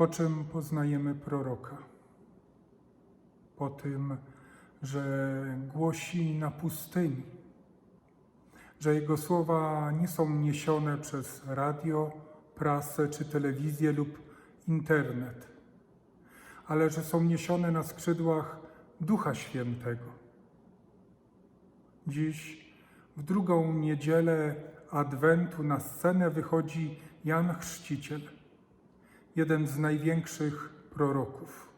Po czym poznajemy proroka? Po tym, że głosi na pustyni, że jego słowa nie są niesione przez radio, prasę czy telewizję lub internet, ale że są niesione na skrzydłach Ducha Świętego. Dziś, w drugą niedzielę Adwentu, na scenę wychodzi Jan Chrzciciel, jeden z największych proroków,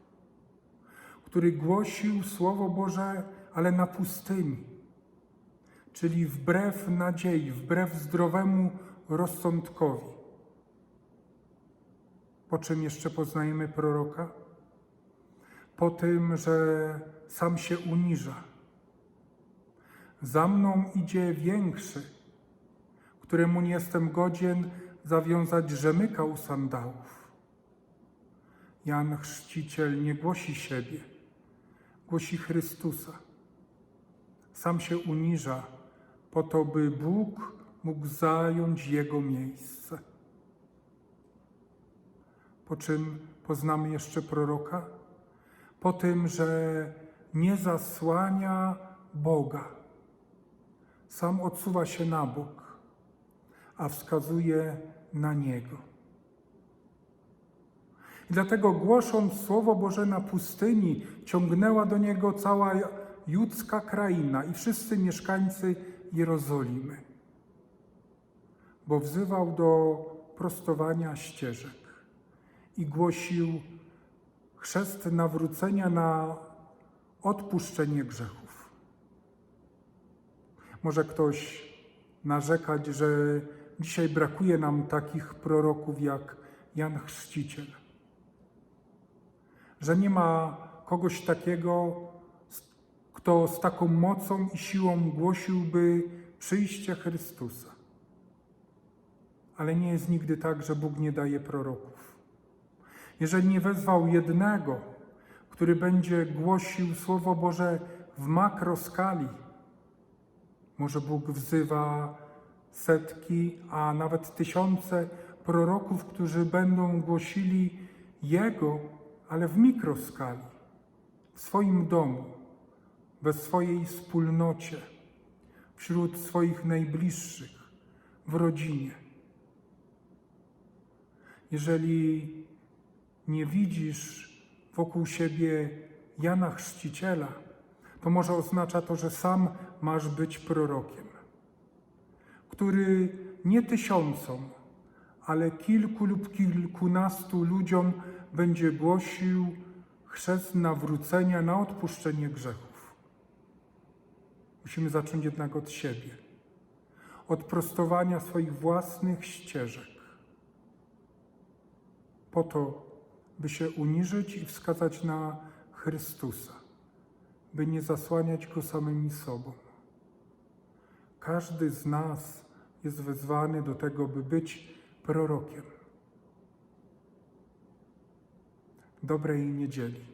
który głosił Słowo Boże, ale na pustyni, czyli wbrew nadziei, wbrew zdrowemu rozsądkowi. Po czym jeszcze poznajemy proroka? Po tym, że sam się uniża. Za mną idzie większy, któremu nie jestem godzien zawiązać rzemyka u sandałów. Jan Chrzciciel nie głosi siebie, głosi Chrystusa. Sam się uniża po to, by Bóg mógł zająć jego miejsce. Po czym poznamy jeszcze proroka? Po tym, że nie zasłania Boga. Sam odsuwa się na bok, a wskazuje na Niego. I dlatego głosząc Słowo Boże na pustyni, ciągnęła do Niego cała judzka kraina i wszyscy mieszkańcy Jerozolimy, bo wzywał do prostowania ścieżek i głosił chrzest nawrócenia na odpuszczenie grzechów. Może ktoś narzekać, że dzisiaj brakuje nam takich proroków jak Jan Chrzciciel, że nie ma kogoś takiego, kto z taką mocą i siłą głosiłby przyjście Chrystusa. Ale nie jest nigdy tak, że Bóg nie daje proroków. Jeżeli nie wezwał jednego, który będzie głosił Słowo Boże w makroskali, może Bóg wzywa setki, a nawet tysiące proroków, którzy będą głosili Jego, ale w mikroskali, w swoim domu, we swojej wspólnocie, wśród swoich najbliższych, w rodzinie. Jeżeli nie widzisz wokół siebie Jana Chrzciciela, to może oznacza to, że sam masz być prorokiem, który nie tysiącom, ale kilku lub kilkunastu ludziom będzie głosił chrzest nawrócenia na odpuszczenie grzechów. Musimy zacząć jednak od siebie, od prostowania swoich własnych ścieżek, po to, by się uniżyć i wskazać na Chrystusa, by nie zasłaniać Go samymi sobą. Każdy z nas jest wezwany do tego, by być prorokiem. Dobrej niedzieli.